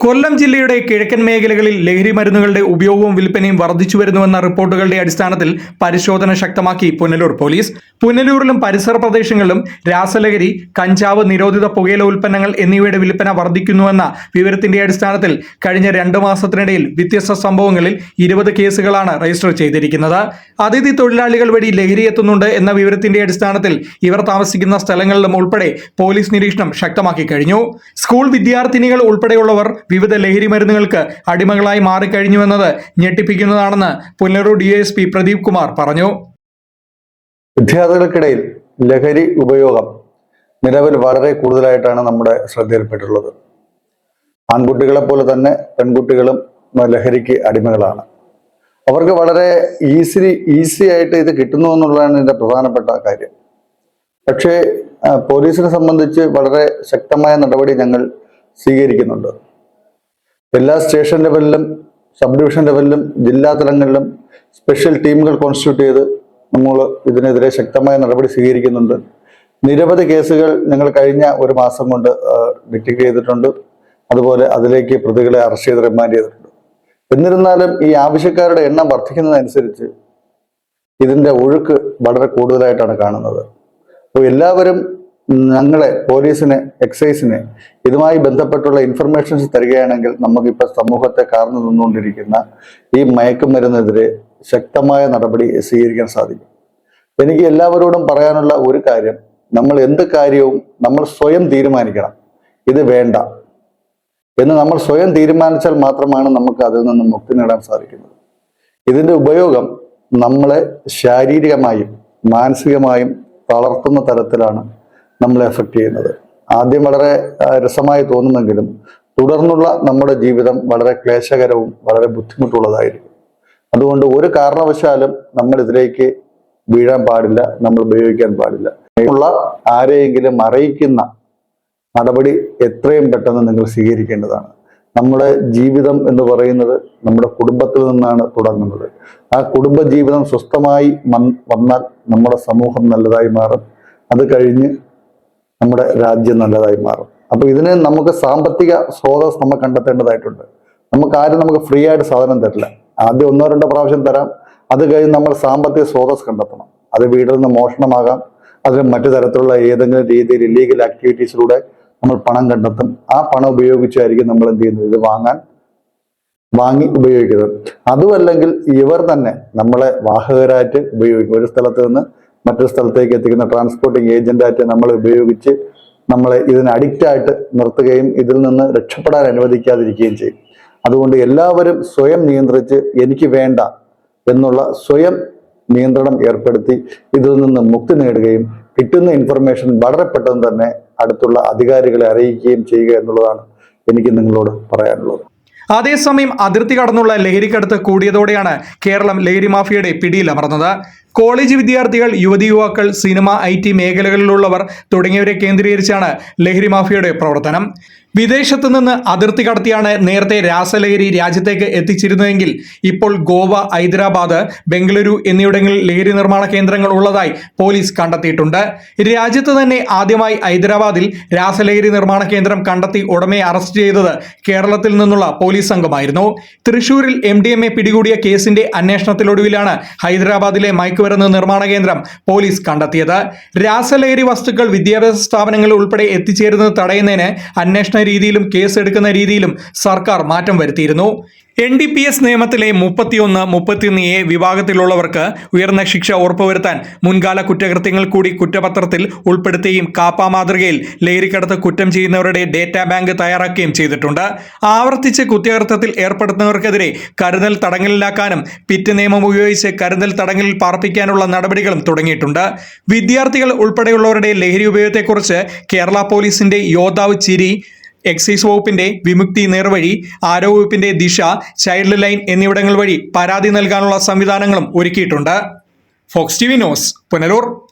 കൊല്ലം ജില്ലയുടെ കിഴക്കൻ മേഖലകളിൽ ലഹരി മരുന്നുകളുടെ ഉപയോഗവും വിൽപ്പനയും വർദ്ധിച്ചു വരുന്നുവെന്ന റിപ്പോർട്ടുകളുടെ അടിസ്ഥാനത്തിൽ പരിശോധന ശക്തമാക്കി പുനലൂർ പോലീസ്. പുനലൂരിലും പരിസര പ്രദേശങ്ങളിലും രാസലഹരി കഞ്ചാവ് നിരോധിത പുകയില ഉൽപ്പന്നങ്ങൾ എന്നിവയുടെ വിൽപ്പന വർദ്ധിക്കുന്നുവെന്ന വിവരത്തിന്റെ അടിസ്ഥാനത്തിൽ കഴിഞ്ഞ രണ്ട് മാസത്തിനിടയിൽ വ്യത്യസ്ത സംഭവങ്ങളിൽ ഇരുപത് കേസുകളാണ് രജിസ്റ്റർ ചെയ്തിരിക്കുന്നത്. അതിഥി തൊഴിലാളികൾ വഴി ലഹരി എത്തുന്നുണ്ട് എന്ന വിവരത്തിന്റെ അടിസ്ഥാനത്തിൽ ഇവർ താമസിക്കുന്ന സ്ഥലങ്ങളിലും ഉൾപ്പെടെ പോലീസ് നിരീക്ഷണം ശക്തമാക്കി കഴിഞ്ഞു. സ്കൂൾ വിദ്യാർത്ഥിനികൾ ഉൾപ്പെടെയുള്ളവർ വിവിധ ലഹരി മരുന്നുകൾക്ക് അടിമകളായി മാറിക്കഴിഞ്ഞുവെന്നത് ഞെട്ടിപ്പിക്കുന്നതാണെന്ന് Punalur D S P Pradeep Kumar പറഞ്ഞു. വിദ്യാർത്ഥികൾക്കിടയിൽ ലഹരി ഉപയോഗം നിലവിൽ വളരെ കൂടുതലായിട്ടാണ് നമ്മുടെ ശ്രദ്ധയിൽപ്പെട്ടുള്ളത് ആൺകുട്ടികളെ പോലെ തന്നെ പെൺകുട്ടികളും ലഹരിക്ക് അടിമകളാണ്. അവർക്ക് വളരെ ഈസിലി ഈസി ആയിട്ട് ഇത് കിട്ടുന്നു എന്നുള്ളതാണ് ഇതിന്റെ പ്രധാനപ്പെട്ട കാര്യം. പക്ഷേ പോലീസിനെ സംബന്ധിച്ച് വളരെ ശക്തമായ നടപടി ഞങ്ങൾ സ്വീകരിക്കുന്നുണ്ട്. എല്ലാ സ്റ്റേഷൻ ലെവലിലും സബ് ഡിവിഷൻ ലെവലിലും ജില്ലാ തലങ്ങളിലും സ്പെഷ്യൽ ടീമുകൾ കോൺസ്റ്റിറ്റ്യൂട്ട് ചെയ്ത് നമ്മൾ ഇതിനെതിരെ ശക്തമായ നടപടി സ്വീകരിക്കുന്നുണ്ട്. നിരവധി കേസുകൾ ഞങ്ങൾ കഴിഞ്ഞ ഒരു മാസം കൊണ്ട് ഡിറ്റക്ട് ചെയ്തിട്ടുണ്ട്. അതുപോലെ അതിലേക്ക് പ്രതികളെ അറസ്റ്റ് ചെയ്ത് റിമാൻഡ് ചെയ്തിട്ടുണ്ട്. എന്നിരുന്നാലും ഈ ആവശ്യക്കാരുടെ എണ്ണം വർദ്ധിക്കുന്നതനുസരിച്ച് ഇതിന്റെ ഒഴുക്ക് വളരെ കൂടുതലായിട്ടാണ് കാണുന്നത്. അപ്പോൾ എല്ലാവരും ഞങ്ങളെ പോലീസിന് എക്സൈസിന് ഇതുമായി ബന്ധപ്പെട്ടുള്ള ഇൻഫർമേഷൻസ് തരികയാണെങ്കിൽ നമുക്കിപ്പോൾ സമൂഹത്തെ കാർന്നു നിന്നുകൊണ്ടിരിക്കുന്ന ഈ മയക്കുമരുന്നെതിരെ ശക്തമായ നടപടി സ്വീകരിക്കാൻ സാധിക്കും. എനിക്ക് എല്ലാവരോടും പറയാനുള്ള ഒരു കാര്യം നമ്മൾ എന്ത് കാര്യവും നമ്മൾ സ്വയം തീരുമാനിക്കണം. ഇത് വേണ്ട. എന്ന് നമ്മൾ സ്വയം തീരുമാനിച്ചാൽ മാത്രമാണ് നമുക്ക് അതിൽ നിന്ന് മുക്തി നേടാൻ സാധിക്കുന്നത്. ഇതിന്റെ ഉപയോഗം നമ്മളെ ശാരീരികമായും മാനസികമായും തളർത്തുന്ന തരത്തിലാണ് നമ്മളെ എഫക്റ്റ് ചെയ്യുന്നത്. ആദ്യം വളരെ രസമായി തോന്നുമെങ്കിലും തുടർന്നുള്ള നമ്മുടെ ജീവിതം വളരെ ക്ലേശകരവും വളരെ ബുദ്ധിമുട്ടുള്ളതായിരിക്കും. അതുകൊണ്ട് ഒരു കാരണവശാലും നമ്മൾ ഇതിലേക്ക് വീഴാൻ പാടില്ല നമ്മൾ ഉപയോഗിക്കാൻ പാടില്ല. ഉള്ള ആരെയെങ്കിലും അറിയിക്കുന്ന നടപടി എത്രയും പെട്ടെന്ന് നിങ്ങൾ സ്വീകരിക്കേണ്ടതാണ്. നമ്മുടെ ജീവിതം എന്ന് പറയുന്നത് നമ്മുടെ കുടുംബത്തിൽ നിന്നാണ് തുടങ്ങുന്നത്. ആ കുടുംബ ജീവിതം സ്വസ്ഥമായി വന്നാൽ നമ്മുടെ സമൂഹം നല്ലതായി മാറും. അത് കഴിഞ്ഞ് നമ്മുടെ രാജ്യം നല്ലതായി മാറും. അപ്പൊ ഇതിന് നമുക്ക് സാമ്പത്തിക സ്രോതസ് നമ്മൾ കണ്ടെത്തേണ്ടതായിട്ടുണ്ട്. നമുക്ക് ആരും നമുക്ക് ഫ്രീ ആയിട്ട് സാധനം തരില്ല. ആദ്യം ഒന്നോ രണ്ടോ പ്രാവശ്യം തരാം. അത് കഴിഞ്ഞ് നമ്മൾ സാമ്പത്തിക സ്രോതസ് കണ്ടെത്തണം. അത് വീട്ടിൽ നിന്ന് മോഷണമാകാം. അതിന് മറ്റു തരത്തിലുള്ള ഏതെങ്കിലും രീതിയിൽ ഇല്ലീഗൽ ആക്ടിവിറ്റീസിലൂടെ നമ്മൾ പണം കണ്ടെത്തും. ആ പണം ഉപയോഗിച്ചായിരിക്കും നമ്മൾ എന്ത് ചെയ്യുന്നത്? ഇത് വാങ്ങാൻ വാങ്ങി ഉപയോഗിക്കുന്നത്. അതുമല്ലെങ്കിൽ ഇവർ തന്നെ നമ്മളെ വാഹകരായിട്ട് ഉപയോഗിക്കും. ഒരു സ്ഥലത്ത് നിന്ന് മറ്റൊരു സ്ഥലത്തേക്ക് എത്തിക്കുന്ന ട്രാൻസ്പോർട്ടിങ് ഏജന്റായിട്ട് നമ്മൾ ഉപയോഗിച്ച് നമ്മളെ ഇതിന് അഡിക്റ്റ് ആയിട്ട് നിർത്തുകയും ഇതിൽ നിന്ന് രക്ഷപ്പെടാൻ അനുവദിക്കാതിരിക്കുകയും ചെയ്യും. അതുകൊണ്ട് എല്ലാവരും സ്വയം നിയന്ത്രിച്ച് എനിക്ക് വേണ്ട എന്നുള്ള സ്വയം നിയന്ത്രണം ഏർപ്പെടുത്തി ഇതിൽ നിന്ന് മുക്തി നേടുകയും കിട്ടുന്ന ഇൻഫർമേഷൻ വളരെ പെട്ടെന്ന് തന്നെ അടുത്തുള്ള അധികാരികളെ അറിയിക്കുകയും ചെയ്യുക എന്നുള്ളതാണ് എനിക്ക് നിങ്ങളോട് പറയാനുള്ളത്. അതേസമയം അതിർത്തി കടന്നുള്ള ലഹരിക്കടുത്ത് കൂടിയതോടെയാണ് കേരളം ലഹരി മാഫിയയുടെ പിടിയിലമർന്നത് കോളേജ് വിദ്യാർത്ഥികൾ യുവതി യുവാക്കൾ സിനിമ ഐ മേഖലകളിലുള്ളവർ തുടങ്ങിയവരെ കേന്ദ്രീകരിച്ചാണ് ലഹരി മാഫിയയുടെ പ്രവർത്തനം. വിദേശത്തു നിന്ന് അതിർത്തി കടത്തിയാണ് നേരത്തെ രാസലഹരി രാജ്യത്തേക്ക് എത്തിച്ചിരുന്നതെങ്കിൽ ഇപ്പോൾ ഗോവ ഹൈദരാബാദ് ബംഗളൂരു എന്നിവിടങ്ങളിൽ ലഹരി നിർമ്മാണ കേന്ദ്രങ്ങൾ ഉള്ളതായി പോലീസ് കണ്ടെത്തിയിട്ടുണ്ട്. രാജ്യത്ത് തന്നെ ആദ്യമായി ഹൈദരാബാദിൽ രാസലഹരി നിർമ്മാണ കേന്ദ്രം കണ്ടെത്തി ഉടമയെ അറസ്റ്റ് ചെയ്തത് കേരളത്തിൽ നിന്നുള്ള പോലീസ് സംഘമായിരുന്നു. തൃശൂരിൽ എം ഡി എം എ പിടികൂടിയ കേസിന്റെ അന്വേഷണത്തിലൊടുവിലാണ് ഹൈദരാബാദിലെ മയക്കുമരുന്ന് നിർമ്മാണ കേന്ദ്രം പോലീസ് കണ്ടെത്തിയത്. രാസലഹരി വസ്തുക്കൾ വിദ്യാഭ്യാസ സ്ഥാപനങ്ങളിൽ ഉൾപ്പെടെ എത്തിച്ചേരുന്നത് തടയുന്നതിന് അന്വേഷണ രീതിയിലും കേസ് എടുക്കുന്ന രീതിയിലും സർക്കാർ മാറ്റം വരുത്തിയിരുന്നു. എൻ ഡി പി എസ് നിയമത്തിലെ മുപ്പത്തിയൊന്ന് മുപ്പത്തിയൊന്ന് എ വിഭാഗത്തിലുള്ളവർക്ക് ഉയർന്ന ശിക്ഷ ഉറപ്പുവരുത്താൻ മുൻകാല കുറ്റകൃത്യങ്ങൾ കൂടി കുറ്റപത്രത്തിൽ ഉൾപ്പെടുത്തുകയും കാപ്പ മാതൃകയിൽ ലഹരിക്കടത്ത് കുറ്റം ചെയ്യുന്നവരുടെ ഡേറ്റാ ബാങ്ക് തയ്യാറാക്കുകയും ചെയ്തിട്ടുണ്ട്. ആവർത്തിച്ച് കുറ്റകൃത്യത്തിൽ ഏർപ്പെടുത്തുന്നവർക്കെതിരെ കരുതൽ തടങ്കലിലാക്കാനും പിറ്റ് നിയമം ഉപയോഗിച്ച് കരുതൽ തടങ്കലിൽ പാർപ്പിക്കാനുള്ള നടപടികളും തുടങ്ങിയിട്ടുണ്ട്. വിദ്യാർത്ഥികൾ ഉൾപ്പെടെയുള്ളവരുടെ ലഹരി ഉപയോഗത്തെക്കുറിച്ച് കേരള പോലീസിന്റെ യോദ്ധാവ് ചിരി എക്സൈസ് വകുപ്പിന്റെ വിമുക്തി നേർവഴി ആരോഗ്യ വകുപ്പിന്റെ ദിശ ചൈൽഡ് ലൈൻ എന്നിവിടങ്ങൾ വഴി പരാതി നൽകാനുള്ള സംവിധാനങ്ങളും ഒരുക്കിയിട്ടുണ്ട്. Fox T V news Punalur